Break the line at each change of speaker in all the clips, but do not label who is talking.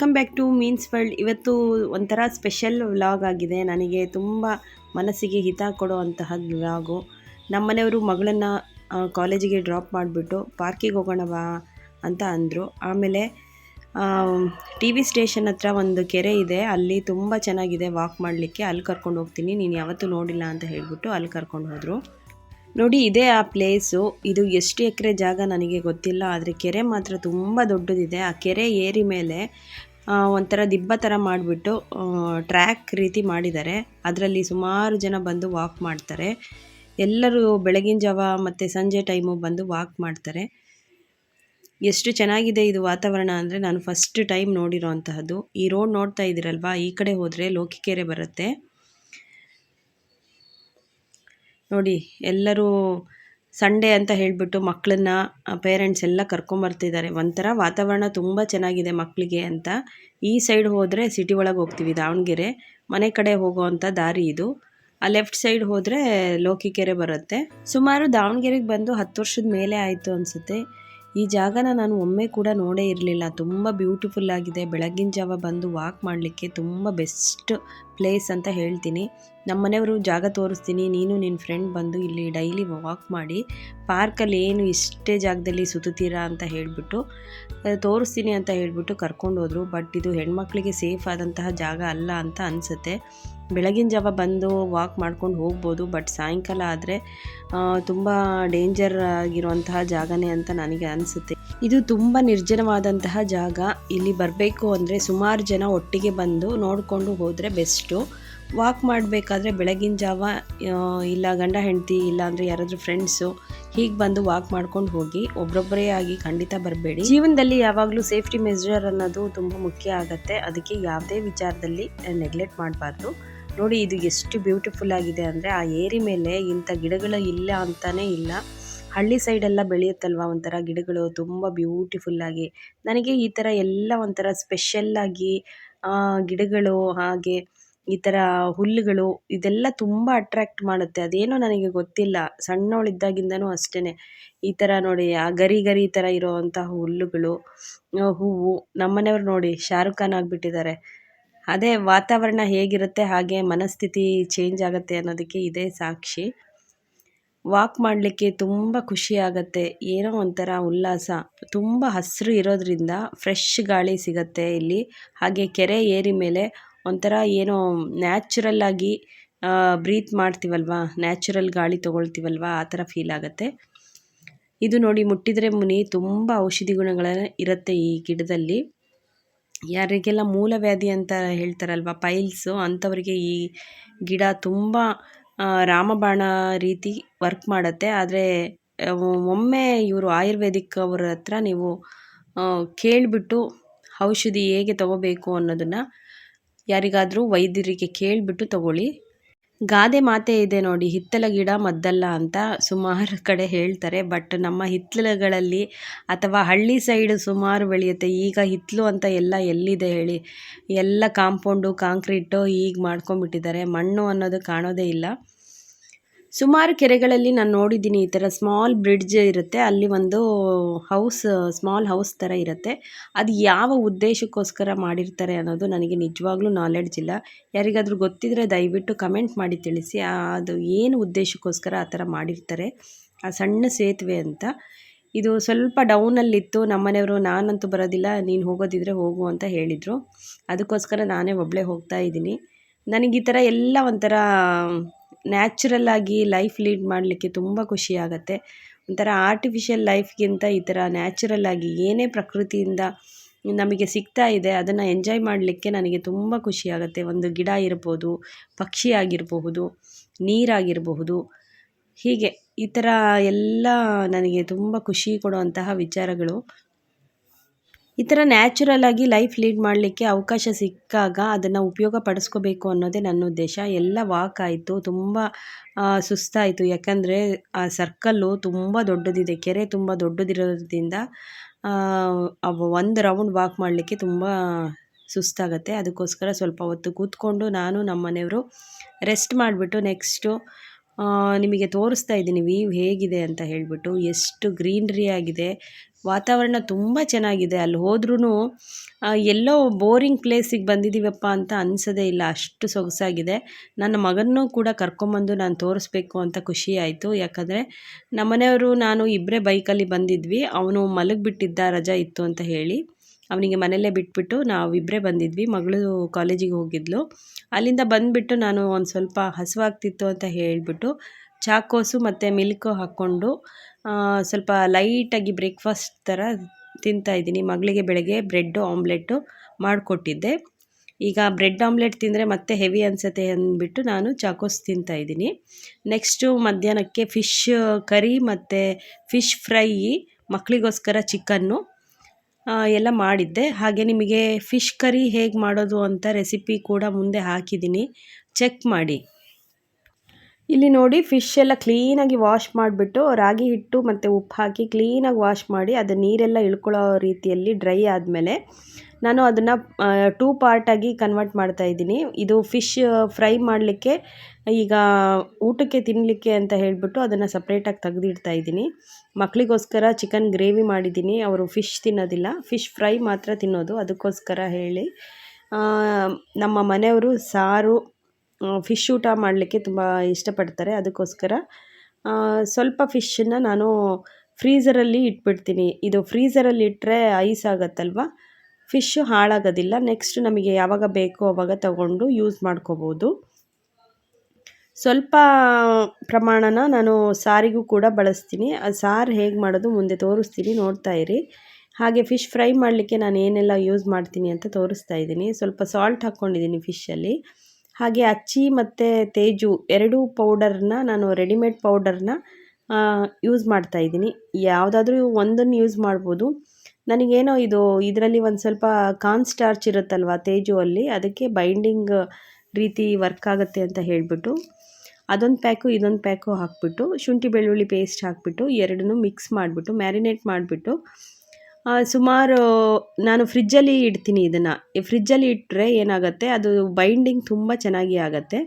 Welcome back to means world. ಇವತ್ತು ಒಂಥರ special vlog ಆಗಿದೆ. ನನಗೆ ತುಂಬ ಮನಸ್ಸಿಗೆ ಹಿತ ಕೊಡುವಂತಹ ವ್ಲಾಗು. ನಮ್ಮನೆಯವರು ಮಗಳನ್ನು ಕಾಲೇಜಿಗೆ ಡ್ರಾಪ್ ಮಾಡಿಬಿಟ್ಟು ಪಾರ್ಕಿಗೆ ಹೋಗೋಣ ಬಾ ಅಂತ ಅಂದರು. ಆಮೇಲೆ ಟಿ ವಿ ಸ್ಟೇಷನ್ ಹತ್ರ ಒಂದು ಕೆರೆ ಇದೆ. ಅಲ್ಲಿ ತುಂಬ ಚೆನ್ನಾಗಿದೆ ವಾಕ್ ಮಾಡಲಿಕ್ಕೆ. ಅಲ್ಲಿ ಕರ್ಕೊಂಡು ಹೋಗ್ತೀನಿ. ನೀನು ಯಾವತ್ತೂ ನೋಡಿಲ್ಲ ಅಂತ ಹೇಳಿಬಿಟ್ಟು ಅಲ್ಲಿ ಕರ್ಕೊಂಡು ಹೋದರು. ನೋಡಿ, ಇದೇ ಆ ಪ್ಲೇಸು. ಇದು ಎಷ್ಟು ಎಕರೆ ಜಾಗ ನನಗೆ ಗೊತ್ತಿಲ್ಲ. ಆದರೆ ಕೆರೆ ಮಾತ್ರ ತುಂಬ ದೊಡ್ಡದಿದೆ. ಆ ಕೆರೆ ಏರಿ ಮೇಲೆ ಒಂಥರ ದಿಬ್ಬ ಥರ ಮಾಡಿಬಿಟ್ಟು ಟ್ರ್ಯಾಕ್ ರೀತಿ ಮಾಡಿದ್ದಾರೆ. ಅದರಲ್ಲಿ ಸುಮಾರು ಜನ ಬಂದು ವಾಕ್ ಮಾಡ್ತಾರೆ. ಎಲ್ಲರೂ ಬೆಳಗಿನ ಜಾವ ಮತ್ತು ಸಂಜೆ ಟೈಮು ಬಂದು ವಾಕ್ ಮಾಡ್ತಾರೆ. ಎಷ್ಟು ಚೆನ್ನಾಗಿದೆ ಇದು ವಾತಾವರಣ ಅಂದರೆ ನಾನು ಫಸ್ಟ್ ಟೈಮ್ ನೋಡಿರೋ ಅಂತಹದ್ದು ಈ ರೋಡ್ ನೋಡ್ತಾ ಇದ್ದೀರಲ್ವಾ? ಈ ಕಡೆ ಹೋದರೆ ಲೋಕಿಕೆರೆ ಬರುತ್ತೆ. ನೋಡಿ, ಎಲ್ಲರೂ ಸಂಡೇ ಅಂತ ಹೇಳಿಬಿಟ್ಟು ಮಕ್ಕಳನ್ನ ಪೇರೆಂಟ್ಸ್ ಎಲ್ಲ ಕರ್ಕೊಂಬರ್ತಿದ್ದಾರೆ ಒಂಥರ ವಾತಾವರಣ ತುಂಬ ಚೆನ್ನಾಗಿದೆ ಮಕ್ಕಳಿಗೆ ಅಂತ. ಈ ಸೈಡ್ ಹೋದರೆ ಸಿಟಿ ಒಳಗೆ ಹೋಗ್ತೀವಿ, ದಾವಣಗೆರೆ. ಮನೆ ಕಡೆ ಹೋಗೋವಂಥ ದಾರಿ ಇದು. ಆ ಲೆಫ್ಟ್ ಸೈಡ್ ಹೋದರೆ ಲೋಕಿಕೆರೆ ಬರುತ್ತೆ. ಸುಮಾರು ದಾವಣಗೆರೆಗೆ ಬಂದು ಹತ್ತು ವರ್ಷದ ಮೇಲೆ ಆಯಿತು ಅನಿಸುತ್ತೆ. ಈ ಜಾಗನ ನಾನು ಒಮ್ಮೆ ಕೂಡ ನೋಡೇ ಇರಲಿಲ್ಲ. ತುಂಬ ಬ್ಯೂಟಿಫುಲ್ ಆಗಿದೆ. ಬೆಳಗಿನ ಜಾವ ಬಂದು ವಾಕ್ ಮಾಡಲಿಕ್ಕೆ ತುಂಬ ಬೆಸ್ಟ್ ಪ್ಲೇಸ್ ಅಂತ ಹೇಳ್ತೀನಿ. ನಮ್ಮ ಮನೆಯವರು ಜಾಗ ತೋರಿಸ್ತೀನಿ. ನೀನು ನಿನ್ನ ಫ್ರೆಂಡ್ ಬಂದು ಇಲ್ಲಿ ಡೈಲಿ ವಾಕ್ ಮಾಡಿ ಪಾರ್ಕಲ್ಲಿ ಏನು ಇಷ್ಟೇ ಜಾಗದಲ್ಲಿ ಸುತ್ತೀರಾ ಅಂತ ಹೇಳಿಬಿಟ್ಟು ತೋರಿಸ್ತೀನಿ ಅಂತ ಹೇಳಿಬಿಟ್ಟು ಕರ್ಕೊಂಡು ಹೋದರು. ಬಟ್ ಇದು ಹೆಣ್ಮಕ್ಳಿಗೆ ಸೇಫ್ ಆದಂತಹ ಜಾಗ ಅಲ್ಲ ಅಂತ ಅನಿಸುತ್ತೆ. ಬೆಳಗಿನ ಜಾವ ಬಂದು ವಾಕ್ ಮಾಡ್ಕೊಂಡು ಹೋಗ್ಬೋದು. ಬಟ್ ಸಾಯಂಕಾಲ ಆದರೆ ತುಂಬ ಡೇಂಜರ್ ಆಗಿರುವಂತಹ ಜಾಗನೇ ಅಂತ ನನಗೆ ಅನಿಸುತ್ತೆ. ಇದು ತುಂಬ ನಿರ್ಜನವಾದಂತಹ ಜಾಗ. ಇಲ್ಲಿ ಬರಬೇಕು ಅಂದರೆ ಸುಮಾರು ಜನ ಒಟ್ಟಿಗೆ ಬಂದು ನೋಡಿಕೊಂಡು ಹೋದರೆ ಬೆಸ್ಟು ವಾಕ್ ಮಾಡಬೇಕಾದ್ರೆ ಬೆಳಗಿನ ಜಾವ ಇಲ್ಲ ಗಂಡ ಹೆಂಡತಿ ಇಲ್ಲ ಅಂದರೆ ಯಾರಾದರೂ ಫ್ರೆಂಡ್ಸು ಹೀಗೆ ಬಂದು ವಾಕ್ ಮಾಡ್ಕೊಂಡು ಹೋಗಿ ಒಬ್ಬೊಬ್ಬರೇ ಆಗಿ ಖಂಡಿತ ಬರಬೇಡಿ. ಜೀವನದಲ್ಲಿ ಯಾವಾಗಲೂ ಸೇಫ್ಟಿ ಮೆಜರ್ ಅನ್ನೋದು ತುಂಬ ಮುಖ್ಯ ಆಗುತ್ತೆ. ಅದಕ್ಕೆ ಯಾವುದೇ ವಿಚಾರದಲ್ಲಿ ನೆಗ್ಲೆಕ್ಟ್ ಮಾಡಬಾರ್ದು. ನೋಡಿ, ಇದು ಎಷ್ಟು ಬ್ಯೂಟಿಫುಲ್ ಆಗಿದೆ ಅಂದರೆ ಆ ಏರಿ ಮೇಲೆ ಇಂಥ ಗಿಡಗಳು ಇಲ್ಲ ಅಂತಾನೇ ಇಲ್ಲ. ಹಳ್ಳಿ ಸೈಡೆಲ್ಲ ಬೆಳೆಯುತ್ತಲ್ವ ಒಂಥರ ಗಿಡಗಳು? ತುಂಬ ಬ್ಯೂಟಿಫುಲ್ಲಾಗಿ ನನಗೆ ಈ ಥರ ಎಲ್ಲ ಒಂಥರ ಸ್ಪೆಷಲ್ಲಾಗಿ ಗಿಡಗಳು ಹಾಗೆ ಈ ಥರ ಹುಲ್ಲುಗಳು ಇದೆಲ್ಲ ತುಂಬ ಅಟ್ರಾಕ್ಟ್ ಮಾಡುತ್ತೆ. ಅದೇನೋ ನನಗೆ ಗೊತ್ತಿಲ್ಲ. ಸಣ್ಣವಳಿದ್ದಾಗಿಂದನೂ ಅಷ್ಟೇನೆ. ಈ ಥರ ನೋಡಿ, ಆ ಗರಿ ಗರಿ ಥರ ಇರುವಂತ ಹುಲ್ಲುಗಳು ಹೂವು ನಮ್ಮನೆಯವ್ರು ನೋಡಿ ಶಾರುಖ್ ಖಾನ್ ಆಗಿಬಿಟ್ಟಿದ್ದಾರೆ. ಅದೇ ವಾತಾವರಣ ಹೇಗಿರುತ್ತೆ, ಹಾಗೆ ಮನಸ್ಥಿತಿ ಚೇಂಜ್ ಆಗುತ್ತೆ ಅನ್ನೋದಕ್ಕೆ ಇದೇ ಸಾಕ್ಷಿ. ವಾಕ್ ಮಾಡಲಿಕ್ಕೆ ತುಂಬ ಖುಷಿ ಆಗುತ್ತೆ. ಏನೋ ಒಂಥರ ಉಲ್ಲಾಸ. ತುಂಬ ಹಸಿರು ಇರೋದ್ರಿಂದ ಫ್ರೆಶ್ ಗಾಳಿ ಸಿಗತ್ತೆ ಇಲ್ಲಿ. ಹಾಗೆ ಕೆರೆ ಏರಿ ಮೇಲೆ ಒಂಥರ ಏನೋ ನ್ಯಾಚುರಲ್ ಆಗಿ ಬ್ರೀತ್ ಮಾಡ್ತೀವಲ್ವಾ? ನ್ಯಾಚುರಲ್ ಗಾಳಿ ತೊಗೊಳ್ತೀವಲ್ವಾ? ಆ ಥರ ಫೀಲ್ ಆಗುತ್ತೆ. ಇದು ನೋಡಿ ಮುಟ್ಟಿದರೆ ಮುನಿ ತುಂಬ ಔಷಧಿ ಗುಣಗಳ ಇರುತ್ತೆ ಈ ಗಿಡದಲ್ಲಿ. ಯಾರಿಗೆಲ್ಲ ಮೂಲವ್ಯಾಧಿ ಅಂತ ಹೇಳ್ತಾರಲ್ವ ಪೈಲ್ಸು ಅಂಥವರಿಗೆ ಈ ಗಿಡ ತುಂಬ ರಾಮಬಾಣ ರೀತಿ ವರ್ಕ್ ಮಾಡುತ್ತೆ. ಆದರೆ, ಒಮ್ಮೆ ಇವರು ಆಯುರ್ವೇದಿಕ್ ಅವ್ರ ಹತ್ರ ನೀವು ಕೇಳಿಬಿಟ್ಟು ಔಷಧಿ ಹೇಗೆ ತಗೋಬೇಕು ಅನ್ನೋದನ್ನು ಯಾರಿಗಾದರೂ ವೈದ್ಯರಿಗೆ ಕೇಳಿಬಿಟ್ಟು ತಗೊಳ್ಳಿ. ಗಾದೆ ಮಾತೆ ಇದೆ ನೋಡಿ, ಹಿತ್ತಲ ಗಿಡ ಮದ್ದಲ್ಲ ಅಂತ ಸುಮಾರು ಕಡೆ ಹೇಳ್ತಾರೆ. ಬಟ್ ನಮ್ಮ ಹಿತ್ತಲುಗಳಲ್ಲಿ ಅಥವಾ ಹಳ್ಳಿ ಸೈಡ್ ಸುಮಾರು ಬೆಳೆಯುತ್ತೆ. ಈಗ ಹಿತ್ತಲು ಅಂತ ಎಲ್ಲ ಎಲ್ಲಿದೆ ಹೇಳಿ? ಎಲ್ಲ ಕಾಂಪೌಂಡು, ಕಾಂಕ್ರೀಟು ಈಗ ಮಾಡ್ಕೊಂಬಿಟ್ಟಿದ್ದಾರೆ ಮಣ್ಣು ಅನ್ನೋದು ಕಾಣೋದೇ ಇಲ್ಲ. ಸುಮಾರು ಕೆರೆಗಳಲ್ಲಿ ನಾನು ನೋಡಿದ್ದೀನಿ ಈ ಥರ ಸ್ಮಾಲ್ ಬ್ರಿಡ್ಜ್ ಇರುತ್ತೆ. ಅಲ್ಲಿ ಒಂದು ಹೌಸ್ ಸ್ಮಾಲ್ ಹೌಸ್ ಥರ ಇರುತ್ತೆ. ಅದು ಯಾವ ಉದ್ದೇಶಕ್ಕೋಸ್ಕರ ಮಾಡಿರ್ತಾರೆ ಅನ್ನೋದು ನನಗೆ ನಿಜವಾಗ್ಲೂ ನಾಲೆಡ್ಜ್ ಇಲ್ಲ. ಯಾರಿಗಾದರೂ ಗೊತ್ತಿದ್ದರೆ ದಯವಿಟ್ಟು ಕಮೆಂಟ್ ಮಾಡಿ ತಿಳಿಸಿ. ಅದು ಏನು ಉದ್ದೇಶಕ್ಕೋಸ್ಕರ ಆ ಥರ ಮಾಡಿರ್ತಾರೆ. ಆ ಸಣ್ಣ ಸೇತುವೆ ಅಂತ. ಇದು ಸ್ವಲ್ಪ ಡೌನಲ್ಲಿತ್ತು ನಮ್ಮನೆಯವರು ನಾನಂತೂ ಬರೋದಿಲ್ಲ. ನೀನು ಹೋಗೋದಿದ್ರೆ ಹೋಗು ಅಂತ ಹೇಳಿದರು. ಅದಕ್ಕೋಸ್ಕರ ನಾನೇ ಒಬ್ಬಳೇ ಹೋಗ್ತಾ ಇದ್ದೀನಿ. ನನಗೆ ಈ ಥರ ಎಲ್ಲ ಒಂಥರ ನ್ಯಾಚುರಲ್ ಆಗಿ ಲೈಫ್ ಲೀಡ್ ಮಾಡಲಿಕ್ಕೆ ತುಂಬ ಖುಷಿ ಆಗುತ್ತೆ. ಒಂಥರ ಆರ್ಟಿಫಿಷಿಯಲ್ ಲೈಫ್ಗಿಂತ ಈ ಥರ ನ್ಯಾಚುರಲ್ ಆಗಿ ಏನೇ ಪ್ರಕೃತಿಯಿಂದ ನಮಗೆ ಸಿಗ್ತಾ ಇದೆ, ಅದನ್ನು ಎಂಜಾಯ್ ಮಾಡಲಿಕ್ಕೆ ನನಗೆ ತುಂಬ ಖುಷಿ ಆಗುತ್ತೆ. ಒಂದು ಗಿಡ ಇರ್ಬೋದು, ಪಕ್ಷಿ ಆಗಿರಬಹುದು, ನೀರಾಗಿರಬಹುದು. ಹೀಗೆ ಈ ಥರ ಎಲ್ಲ ನನಗೆ ತುಂಬ ಖುಷಿ ಕೊಡುವಂತಹ ವಿಚಾರಗಳು. ಈ ಥರ ನ್ಯಾಚುರಲ್ ಆಗಿ ಲೈಫ್ ಲೀಡ್ ಮಾಡಲಿಕ್ಕೆ ಅವಕಾಶ ಸಿಕ್ಕಾಗ ಅದನ್ನು ಉಪಯೋಗ ಪಡಿಸ್ಕೋಬೇಕು ಅನ್ನೋದೇ ನನ್ನ ಉದ್ದೇಶ. ಎಲ್ಲ ವಾಕ್ ಆಯಿತು, ತುಂಬ ಸುಸ್ತಾಯಿತು. ಯಾಕಂದರೆ ಆ ಸರ್ಕಲ್ಲು ತುಂಬ ದೊಡ್ಡದಿದೆ, ಕೆರೆ ತುಂಬ ದೊಡ್ಡದಿರೋದ್ರಿಂದ ಒಂದು ರೌಂಡ್ ವಾಕ್ ಮಾಡಲಿಕ್ಕೆ ತುಂಬ ಸುಸ್ತಾಗತ್ತೆ. ಅದಕ್ಕೋಸ್ಕರ ಸ್ವಲ್ಪ ಹೊತ್ತು ಕೂತ್ಕೊಂಡು ನಾನು ನಮ್ಮ ಮನೆಯವರು ರೆಸ್ಟ್ ಮಾಡಿಬಿಟ್ಟು ನೆಕ್ಸ್ಟು ನಿಮಗೆ ತೋರಿಸ್ತಾ ಇದ್ದೀನಿ ವೀವ್ ಹೇಗಿದೆ ಅಂತ ಹೇಳಿಬಿಟ್ಟು. ಎಷ್ಟು ಗ್ರೀನ್ರಿ ಆಗಿದೆ ವಾತಾವರಣ ತುಂಬ ಚೆನ್ನಾಗಿದೆ. ಅಲ್ಲಿ ಹೋದ್ರೂ ಎಲ್ಲೋ ಬೋರಿಂಗ್ ಪ್ಲೇಸಿಗೆ ಬಂದಿದ್ದೀವಪ್ಪ ಅಂತ ಅನಿಸೋದೇ ಇಲ್ಲ. ಅಷ್ಟು ಸೊಗಸಾಗಿದೆ. ನನ್ನ ಮಗನೂ ಕೂಡ ಕರ್ಕೊಂಬಂದು ನಾನು ತೋರಿಸ್ಬೇಕು ಅಂತ ಖುಷಿ ಆಯಿತು. ಯಾಕಂದರೆ, ನಮ್ಮನೆಯವರು ನಾನು ಇಬ್ಬರೇ ಬೈಕಲ್ಲಿ ಬಂದಿದ್ವಿ. ಅವನು ಮಲಗಿಬಿಟ್ಟಿದ್ದ ರಜಾ ಇತ್ತು ಅಂತ ಹೇಳಿ. ಅವನಿಗೆ ಮನೆಯಲ್ಲೇ ಬಿಟ್ಬಿಟ್ಟು ನಾವಿಬ್ಬರೇ ಬಂದಿದ್ವಿ. ಮಗಳು ಕಾಲೇಜಿಗೆ ಹೋಗಿದ್ಲು. ಅಲ್ಲಿಂದ ಬಂದುಬಿಟ್ಟು ನಾನು ಒಂದು ಸ್ವಲ್ಪ ಹಸಿವಾಗ್ತಿತ್ತು ಅಂತ ಹೇಳಿಬಿಟ್ಟು ಚಾಕೋಸು ಮತ್ತು ಮಿಲ್ಕು ಹಾಕ್ಕೊಂಡು ಸ್ವಲ್ಪ ಲೈಟಾಗಿ ಬ್ರೇಕ್ಫಾಸ್ಟ್ ಥರ ತಿಂತಾಯಿದ್ದೀನಿ ಮಗಳಿಗೆ ಬೆಳಗ್ಗೆ ಬ್ರೆಡ್ಡು ಆಮ್ಲೆಟ್ಟು ಮಾಡಿಕೊಟ್ಟಿದ್ದೆ. ಈಗ ಬ್ರೆಡ್, ಆಮ್ಲೆಟ್ ತಿಂದರೆ ಮತ್ತೆ ಹೆವಿ ಅನಿಸುತ್ತೆ ಅಂದ್ಬಿಟ್ಟು ನಾನು ಚಾಕೋಸ್ ತಿಂತಾಯಿದ್ದೀನಿ ನೆಕ್ಸ್ಟು ಮಧ್ಯಾಹ್ನಕ್ಕೆ ಫಿಶ್ ಕರಿ ಮತ್ತು ಫಿಶ್ ಫ್ರೈ ಮಕ್ಕಳಿಗೋಸ್ಕರ ಚಿಕನ್ನು ಎಲ್ಲ ಮಾಡಿದ್ದೆ. ಹಾಗೆ ನಿಮಗೆ ಫಿಶ್ ಕರಿ ಹೇಗೆ ಮಾಡೋದು ಅಂತ ರೆಸಿಪಿ ಕೂಡ ಮುಂದೆ ಹಾಕಿದ್ದೀನಿ. ಚೆಕ್ ಮಾಡಿ. ಇಲ್ಲಿ ನೋಡಿ ಫಿಶ್ ಎಲ್ಲ ಕ್ಲೀನಾಗಿ ವಾಶ್ ಮಾಡಿಬಿಟ್ಟು ರಾಗಿ ಹಿಟ್ಟು ಮತ್ತು ಉಪ್ಪು ಹಾಕಿ ಕ್ಲೀನಾಗಿ ವಾಶ್ ಮಾಡಿ ಅದು ನೀರೆಲ್ಲ ಇಳ್ಕೊಳ್ಳೋ ರೀತಿಯಲ್ಲಿ ಡ್ರೈ ಆದಮೇಲೆ ನಾನು ಅದನ್ನು ಟೂ ಪಾರ್ಟಾಗಿ ಕನ್ವರ್ಟ್ ಮಾಡ್ತಾ ಇದ್ದೀನಿ. ಇದು ಫಿಶ್ ಫ್ರೈ ಮಾಡಲಿಕ್ಕೆ, ಈಗ ಊಟಕ್ಕೆ ತಿನ್ನಲಿಕ್ಕೆ ಅಂತ ಹೇಳಿಬಿಟ್ಟು ಅದನ್ನು ಸಪ್ರೇಟಾಗಿ ತೆಗೆದಿಡ್ತಾ ಇದ್ದೀನಿ. ಮಕ್ಕಳಿಗೋಸ್ಕರ ಚಿಕನ್ ಗ್ರೇವಿ ಮಾಡಿದ್ದೀನಿ. ಅವರು ಫಿಶ್ ತಿನ್ನೋದಿಲ್ಲ. ಫಿಶ್ ಫ್ರೈ ಮಾತ್ರ ತಿನ್ನೋದು. ಅದಕ್ಕೋಸ್ಕರ ಹೇಳಿ. ನಮ್ಮ ಮನೆಯವರು ಸಾರು ಫಿಶ್ ಊಟ ಮಾಡಲಿಕ್ಕೆ ತುಂಬ ಇಷ್ಟಪಡ್ತಾರೆ. ಅದಕ್ಕೋಸ್ಕರ ಸ್ವಲ್ಪ ಫಿಶ್ಶನ್ನು ನಾನು ಫ್ರೀಝರಲ್ಲಿ ಇಟ್ಬಿಡ್ತೀನಿ. ಇದು ಫ್ರೀಝರಲ್ಲಿ ಇಟ್ಟರೆ ಐಸ್ ಆಗುತ್ತಲ್ವ? ಫಿಶ್ಶು ಹಾಳಾಗೋದಿಲ್ಲ. ನೆಕ್ಸ್ಟ್ ನಮಗೆ ಯಾವಾಗ ಬೇಕೋ ಆವಾಗ ತಗೊಂಡು ಯೂಸ್ ಮಾಡ್ಕೋಬೋದು. ಸ್ವಲ್ಪ ಪ್ರಮಾಣನ ನಾನು ಸಾರಿಗೂ ಕೂಡ ಬಳಸ್ತೀನಿ. ಸಾರು ಹೇಗೆ ಮಾಡೋದು ಮುಂದೆ ತೋರಿಸ್ತೀನಿ. ನೋಡ್ತಾ ಇರಿ. ಹಾಗೆ ಫಿಶ್ ಫ್ರೈ ಮಾಡಲಿಕ್ಕೆ ನಾನು ಏನೆಲ್ಲ ಯೂಸ್ ಮಾಡ್ತೀನಿ ಅಂತ ತೋರಿಸ್ತಾ ಇದ್ದೀನಿ. ಸ್ವಲ್ಪ ಸಾಲ್ಟ್ ಹಾಕ್ಕೊಂಡಿದ್ದೀನಿ ಫಿಶಲ್ಲಿ ಹಾಗೆ ಅಚ್ಚಿ ಮತ್ತು ತೇಜು ಎರಡೂ ಪೌಡರ್ನ ನಾನು ರೆಡಿಮೇಡ್ ಪೌಡರ್ನ ಯೂಸ್ ಮಾಡ್ತಾ ಇದ್ದೀನಿ. ಯಾವುದಾದ್ರೂ ಒಂದನ್ನು ಯೂಸ್ ಮಾಡ್ಬೋದು. ನನಗೇನೋ ಇದು, ಇದರಲ್ಲಿ ಒಂದು ಸ್ವಲ್ಪ ಕಾನ್ ಸ್ಟಾರ್ಚ್ ಇರುತ್ತಲ್ವ ತೇಜು ಅಲ್ಲಿ, ಅದಕ್ಕೆ ಬೈಂಡಿಂಗ್ ರೀತಿ ವರ್ಕ್ ಆಗುತ್ತೆ ಅಂತ ಹೇಳಿಬಿಟ್ಟು, ಅದೊಂದು ಪ್ಯಾಕು, ಇದೊಂದು ಪ್ಯಾಕು ಹಾಕ್ಬಿಟ್ಟು, ಶುಂಠಿ ಬೆಳ್ಳುಳ್ಳಿ ಪೇಸ್ಟ್ ಹಾಕ್ಬಿಟ್ಟು, ಎರಡನ್ನೂ ಮಿಕ್ಸ್ ಮಾಡಿಬಿಟ್ಟು ಮ್ಯಾರಿನೇಟ್ ಮಾಡಿಬಿಟ್ಟು ಸುಮಾರು ನಾನು ಫ್ರಿಜ್ಜಲ್ಲಿ ಇಡ್ತೀನಿ ಇದನ್ನು. ಫ್ರಿಜ್ಜಲ್ಲಿ ಇಟ್ಟರೆ ಏನಾಗುತ್ತೆ, ಅದು ಬೈಂಡಿಂಗ್ ತುಂಬ ಚೆನ್ನಾಗಿ ಆಗುತ್ತೆ.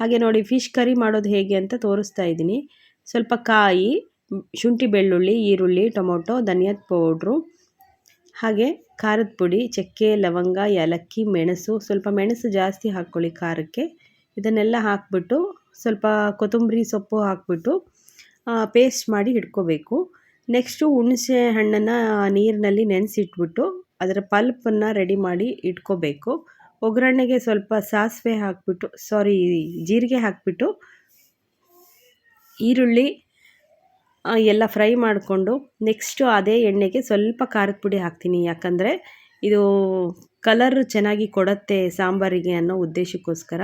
ಹಾಗೆ ನೋಡಿ ಫಿಶ್ ಕರಿ ಮಾಡೋದು ಹೇಗೆ ಅಂತ ತೋರಿಸ್ತಾ ಇದ್ದೀನಿ. ಸ್ವಲ್ಪ ಕಾಯಿ, ಶುಂಠಿ, ಬೆಳ್ಳುಳ್ಳಿ, ಈರುಳ್ಳಿ, ಟೊಮೊಟೊ, ಧನಿಯಾದ ಪೌಡ್ರು, ಹಾಗೆ ಖಾರದ ಪುಡಿ, ಚಕ್ಕೆ, ಲವಂಗ, ಏಲಕ್ಕಿ, ಮೆಣಸು, ಸ್ವಲ್ಪ ಮೆಣಸು ಜಾಸ್ತಿ ಹಾಕ್ಕೊಳ್ಳಿ ಖಾರಕ್ಕೆ. ಇದನ್ನೆಲ್ಲ ಹಾಕ್ಬಿಟ್ಟು ಸ್ವಲ್ಪ ಕೊತ್ತಂಬರಿ ಸೊಪ್ಪು ಹಾಕ್ಬಿಟ್ಟು ಪೇಸ್ಟ್ ಮಾಡಿ ಇಟ್ಕೋಬೇಕು. ನೆಕ್ಸ್ಟು ಹುಣಸೆ ಹಣ್ಣನ್ನು ನೀರಿನಲ್ಲಿ ನೆನೆಸಿಟ್ಬಿಟ್ಟು ಅದರ ಪಲ್ಪನ್ನು ರೆಡಿ ಮಾಡಿ ಇಟ್ಕೋಬೇಕು. ಒಗ್ಗರಣೆಗೆ ಸ್ವಲ್ಪ ಸಾಸಿವೆ ಹಾಕಿಬಿಟ್ಟು, ಸಾರಿ, ಜೀರಿಗೆ ಹಾಕಿಬಿಟ್ಟು, ಈರುಳ್ಳಿ ಎಲ್ಲ ಫ್ರೈ ಮಾಡಿಕೊಂಡು ನೆಕ್ಸ್ಟು ಅದೇ ಎಣ್ಣೆಗೆ ಸ್ವಲ್ಪ ಖಾರದ ಪುಡಿ ಹಾಕ್ತೀನಿ. ಯಾಕಂದರೆ ಇದು ಕಲರ್ ಚೆನ್ನಾಗಿ ಕೊಡುತ್ತೆ ಸಾಂಬಾರಿಗೆ ಅನ್ನೋ ಉದ್ದೇಶಕ್ಕೋಸ್ಕರ.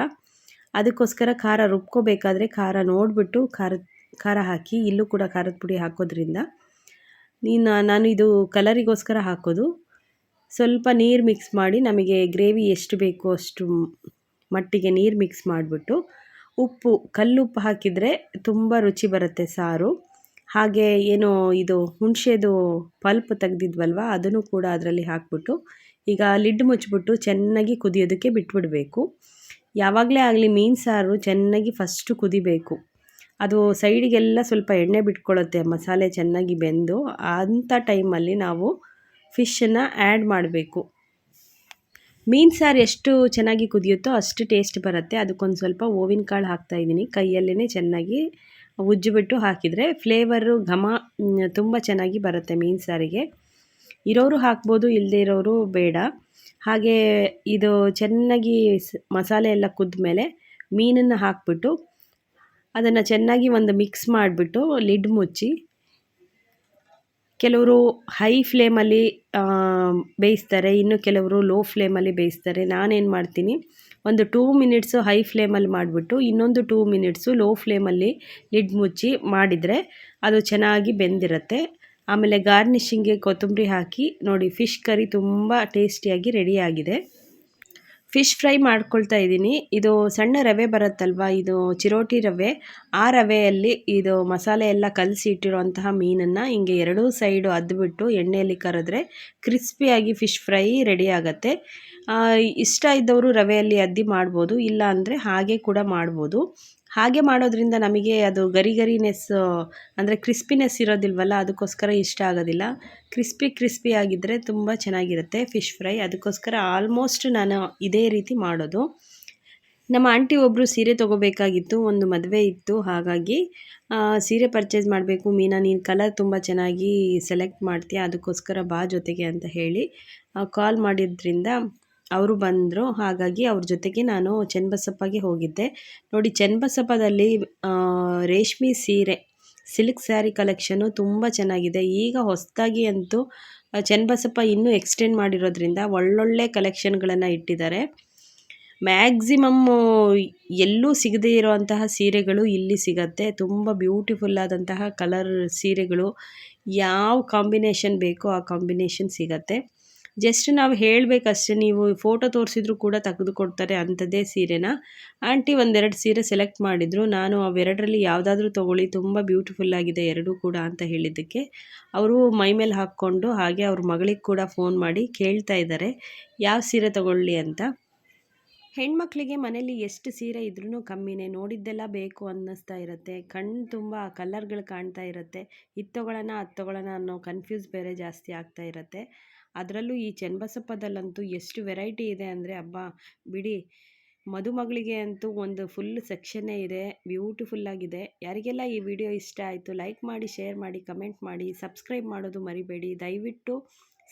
ಅದಕ್ಕೋಸ್ಕರ ಖಾರ ರುಬ್ಕೋಬೇಕಾದ್ರೆ ಖಾರ ನೋಡಿಬಿಟ್ಟು ಖಾರದ ಖಾರ ಹಾಕಿ, ಇಲ್ಲೂ ಕೂಡ ಖಾರದ ಪುಡಿ ಹಾಕೋದ್ರಿಂದ ನೀನು, ನಾನು ಇದು ಕಲರಿಗೋಸ್ಕರ ಹಾಕೋದು. ಸ್ವಲ್ಪ ನೀರು ಮಿಕ್ಸ್ ಮಾಡಿ ನಮಗೆ ಗ್ರೇವಿ ಎಷ್ಟು ಬೇಕೋ ಅಷ್ಟು ಮಟ್ಟಿಗೆ ನೀರು ಮಿಕ್ಸ್ ಮಾಡಿಬಿಟ್ಟು ಉಪ್ಪು, ಕಲ್ಲುಪ್ಪು ಹಾಕಿದರೆ ತುಂಬ ರುಚಿ ಬರುತ್ತೆ ಸಾರು. ಹಾಗೆ ಏನು ಇದು ಹುಣಸೆದು ಪಲ್ಪ್ ತೆಗ್ದಿದ್ವಲ್ವ, ಅದನ್ನು ಕೂಡ ಅದರಲ್ಲಿ ಹಾಕ್ಬಿಟ್ಟು ಈಗ ಲಿಡ್ ಮುಚ್ಚಿಬಿಟ್ಟು ಚೆನ್ನಾಗಿ ಕುದಿಯೋದಕ್ಕೆ ಬಿಟ್ಬಿಡಬೇಕು. ಯಾವಾಗಲೇ ಆಗಲಿ ಮೀನು ಸಾರು ಚೆನ್ನಾಗಿ ಫಸ್ಟು ಕುದಿಬೇಕು. ಅದು ಸೈಡಿಗೆಲ್ಲ ಸ್ವಲ್ಪ ಎಣ್ಣೆ ಬಿಟ್ಕೊಳ್ಳುತ್ತೆ, ಮಸಾಲೆ ಚೆನ್ನಾಗಿ ಬೆಂದು ಅಂಥ ಟೈಮಲ್ಲಿ ನಾವು ಫಿಶನ್ನು ಆ್ಯಡ್ ಮಾಡಬೇಕು. ಮೀನು ಸಾರು ಎಷ್ಟು ಚೆನ್ನಾಗಿ ಕುದಿಯುತ್ತೋ ಅಷ್ಟು ಟೇಸ್ಟ್ ಬರುತ್ತೆ. ಅದಕ್ಕೊಂದು ಸ್ವಲ್ಪ ಓವಿನ ಕಾಳು ಹಾಕ್ತಾಯಿದ್ದೀನಿ ಕೈಯಲ್ಲೇ ಚೆನ್ನಾಗಿ ಉಜ್ಜಿಬಿಟ್ಟು ಹಾಕಿದರೆ ಫ್ಲೇವರು, ಘಮ ತುಂಬ ಚೆನ್ನಾಗಿ ಬರುತ್ತೆ ಮೀನು ಸಾರಿಗೆ. ಇರೋರು ಹಾಕ್ಬೋದು ಇಲ್ಲದೇ ಇರೋರು ಬೇಡ. ಹಾಗೆ ಇದು ಚೆನ್ನಾಗಿ ಮಸಾಲೆ ಎಲ್ಲ ಕುದ್ದ ಮೇಲೆ ಮೀನನ್ನು ಹಾಕ್ಬಿಟ್ಟು ಅದನ್ನು ಚೆನ್ನಾಗಿ ಒಂದು ಮಿಕ್ಸ್ ಮಾಡಿಬಿಟ್ಟು ಲಿಡ್ ಮುಚ್ಚಿ, ಕೆಲವರು ಹೈ ಫ್ಲೇಮಲ್ಲಿ ಬೇಯಿಸ್ತಾರೆ, ಇನ್ನು ಕೆಲವರು ಲೋ ಫ್ಲೇಮಲ್ಲಿ ಬೇಯಿಸ್ತಾರೆ. ನಾನೇನು ಮಾಡ್ತೀನಿ, ಒಂದು ಟೂ ಮಿನಿಟ್ಸು ಹೈ ಫ್ಲೇಮಲ್ಲಿ ಮಾಡಿಬಿಟ್ಟು, ಇನ್ನೊಂದು ಟೂ ಮಿನಿಟ್ಸು ಲೋ ಫ್ಲೇಮಲ್ಲಿ ಲಿಡ್ ಮುಚ್ಚಿ ಮಾಡಿದರೆ ಅದು ಚೆನ್ನಾಗಿ ಬೆಂದಿರುತ್ತೆ. ಆಮೇಲೆ ಗಾರ್ನಿಷಿಂಗ್ಗೆ ಕೊತ್ತಂಬರಿ ಹಾಕಿ, ನೋಡಿ ಫಿಶ್ ಕರಿ ತುಂಬ ಟೇಸ್ಟಿಯಾಗಿ ರೆಡಿಯಾಗಿದೆ ಫಿಶ್ ಫ್ರೈ ಮಾಡ್ಕೊಳ್ತಾ ಇದ್ದೀನಿ. ಇದು ಸಣ್ಣ ರವೆ ಬರುತ್ತಲ್ವ? ಇದು ಚಿರೋಟಿ ರವೆ. ಆ ರವೆಯಲ್ಲಿ ಇದು ಮಸಾಲೆ ಎಲ್ಲ ಕಲಸಿ ಇಟ್ಟಿರುವಂತಹ ಮೀನನ್ನು ಹಿಂಗೆ ಎರಡೂ ಸೈಡು ಅದ್ಬಿಟ್ಟು ಎಣ್ಣೆಯಲ್ಲಿ ಕರೆದ್ರೆ ಕ್ರಿಸ್ಪಿಯಾಗಿ ಫಿಶ್ ಫ್ರೈ ರೆಡಿ ಆಗುತ್ತೆ. ಇಷ್ಟ ಇದ್ದವರು ರವೆಯಲ್ಲಿ ಅದ್ದಿ ಮಾಡ್ಬೋದು, ಇಲ್ಲ ಅಂದರೆ ಹಾಗೆ ಕೂಡ ಮಾಡ್ಬೋದು. ಹಾಗೆ ಮಾಡೋದ್ರಿಂದ ನಮಗೆ ಅದು ಗರಿ ಗರಿನೆಸ್ ಅಂದರೆ ಕ್ರಿಸ್ಪಿನೆಸ್ ಇರೋದಿಲ್ವಲ್ಲ, ಅದಕ್ಕೋಸ್ಕರ ಇಷ್ಟ ಆಗೋದಿಲ್ಲ. ಕ್ರಿಸ್ಪಿ ಕ್ರಿಸ್ಪಿ ಆಗಿದ್ದರೆ ತುಂಬ ಚೆನ್ನಾಗಿರುತ್ತೆ ಫಿಶ್ ಫ್ರೈ. ಅದಕ್ಕೋಸ್ಕರ ಆಲ್ಮೋಸ್ಟ್ ನಾನು ಇದೇ ರೀತಿ ಮಾಡೋದು. ನಮ್ಮ ಆಂಟಿ ಒಬ್ಬರು ಸೀರೆ ತೊಗೋಬೇಕಾಗಿತ್ತು, ಒಂದು ಮದುವೆ ಇತ್ತು. ಹಾಗಾಗಿ ಸೀರೆ ಪರ್ಚೇಸ್ ಮಾಡಬೇಕು. ಮೀನಾ, ನೀನು ಕಲರ್ ತುಂಬ ಚೆನ್ನಾಗಿ ಸೆಲೆಕ್ಟ್ ಮಾಡ್ತೀಯ, ಅದಕ್ಕೋಸ್ಕರ ಬಾ ಜೊತೆಗೆ ಅಂತ ಹೇಳಿ ಕಾಲ್ ಮಾಡಿದ್ರಿಂದ ಅವರು ಬಂದರು, ಹಾಗಾಗಿ ಅವ್ರ ಜೊತೆಗೆ ನಾನು ಚನ್ನಬಸಪ್ಪಗೆ ಹೋಗಿದ್ದೆ. ನೋಡಿ ಚನ್ನಬಸಪ್ಪದಲ್ಲಿ ರೇಷ್ಮೆ ಸೀರೆ, ಸಿಲ್ಕ್ ಸ್ಯಾರಿ ಕಲೆಕ್ಷನು ತುಂಬ ಚೆನ್ನಾಗಿದೆ. ಈಗ ಹೊಸದಾಗಿ ಅಂತೂ ಚೆನ್ನಬಸಪ್ಪ ಇನ್ನೂ ಎಕ್ಸ್ಟೆಂಡ್ ಮಾಡಿರೋದ್ರಿಂದ ಒಳ್ಳೊಳ್ಳೆ ಕಲೆಕ್ಷನ್ಗಳನ್ನು ಇಟ್ಟಿದ್ದಾರೆ. ಮ್ಯಾಕ್ಸಿಮಮ್ಮು ಎಲ್ಲೂ ಸಿಗದೇ ಇರೋವಂತಹ ಸೀರೆಗಳು ಇಲ್ಲಿ ಸಿಗತ್ತೆ. ತುಂಬ ಬ್ಯೂಟಿಫುಲ್ ಆದಂತಹ ಕಲರ್ ಸೀರೆಗಳು. ಯಾವ ಕಾಂಬಿನೇಷನ್ ಬೇಕೋ ಆ ಕಾಂಬಿನೇಷನ್ ಸಿಗತ್ತೆ. ಜಸ್ಟ್ ನಾವು ಹೇಳಬೇಕಷ್ಟೇ, ನೀವು ಫೋಟೋ ತೋರಿಸಿದ್ರು ಕೂಡ ತೆಗೆದುಕೊಡ್ತಾರೆ ಅಂಥದ್ದೇ ಸೀರೆನ. ಆಂಟಿ ಒಂದೆರಡು ಸೀರೆ ಸೆಲೆಕ್ಟ್ ಮಾಡಿದರು. ನಾನು ಅವೆರಡರಲ್ಲಿ ಯಾವುದಾದ್ರೂ ತೊಗೊಳ್ಳಿ, ತುಂಬ ಬ್ಯೂಟಿಫುಲ್ ಆಗಿದೆ ಎರಡೂ ಕೂಡ ಅಂತ ಹೇಳಿದ್ದಕ್ಕೆ. ಅವರು ಮೈ ಮೇಲೆ ಹಾಕ್ಕೊಂಡು ಹಾಗೆ ಅವ್ರ ಮಗಳಿಗೆ ಕೂಡ ಫೋನ್ ಮಾಡಿ ಕೇಳ್ತಾ ಇದ್ದಾರೆ. ಯಾವ ಸೀರೆ ತೊಗೊಳ್ಳಿ ಅಂತ. ಹೆಣ್ಮಕ್ಳಿಗೆ ಮನೇಲಿ ಎಷ್ಟು ಸೀರೆ ಇದ್ರೂ ಕಮ್ಮಿನೇ. ನೋಡಿದ್ದೆಲ್ಲ ಬೇಕು ಅನ್ನಿಸ್ತಾ ಇರುತ್ತೆ. ಕಣ್ಣು ತುಂಬ ಕಲರ್ಗಳು ಕಾಣ್ತಾ ಇರುತ್ತೆ. ಇದು ತೊಗೊಳ್ಳೋಣ ಅನ್ನೋ ಕನ್ಫ್ಯೂಸ್ ಬೇರೆ ಜಾಸ್ತಿ ಆಗ್ತಾ ಇರುತ್ತೆ. ಅದರಲ್ಲೂ ಈ ಚನ್ನಬಸಪ್ಪದಲ್ಲಂತೂ ಎಷ್ಟು ವೆರೈಟಿ ಇದೆ ಅಂದರೆ, ಅಬ್ಬಾ! ಬಿಡಿ, ಮದುಮಗಳಿಗೆ ಅಂತೂ ಒಂದು ಫುಲ್ ಸೆಕ್ಷನ್ನೇ ಇದೆ, ಬ್ಯೂಟಿಫುಲ್ ಆಗಿದೆ. ಯಾರಿಗೆಲ್ಲ ಈ ವಿಡಿಯೋ ಇಷ್ಟ ಆಯಿತು, ಲೈಕ್ ಮಾಡಿ, ಶೇರ್ ಮಾಡಿ, ಕಮೆಂಟ್ ಮಾಡಿ, ಸಬ್ಸ್ಕ್ರೈಬ್ ಮಾಡೋದು ಮರಿಬೇಡಿ. ದಯವಿಟ್ಟು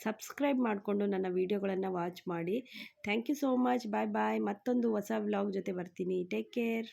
ಸಬ್ಸ್ಕ್ರೈಬ್ ಮಾಡಿಕೊಂಡು ನನ್ನ ವೀಡಿಯೋಗಳನ್ನು ವಾಚ್ ಮಾಡಿ. Thank you so much. Bye bye. ಮತ್ತೊಂದು ಹೊಸ ವ್ಲಾಗ್ ಜೊತೆ ಬರ್ತೀನಿ. Take care.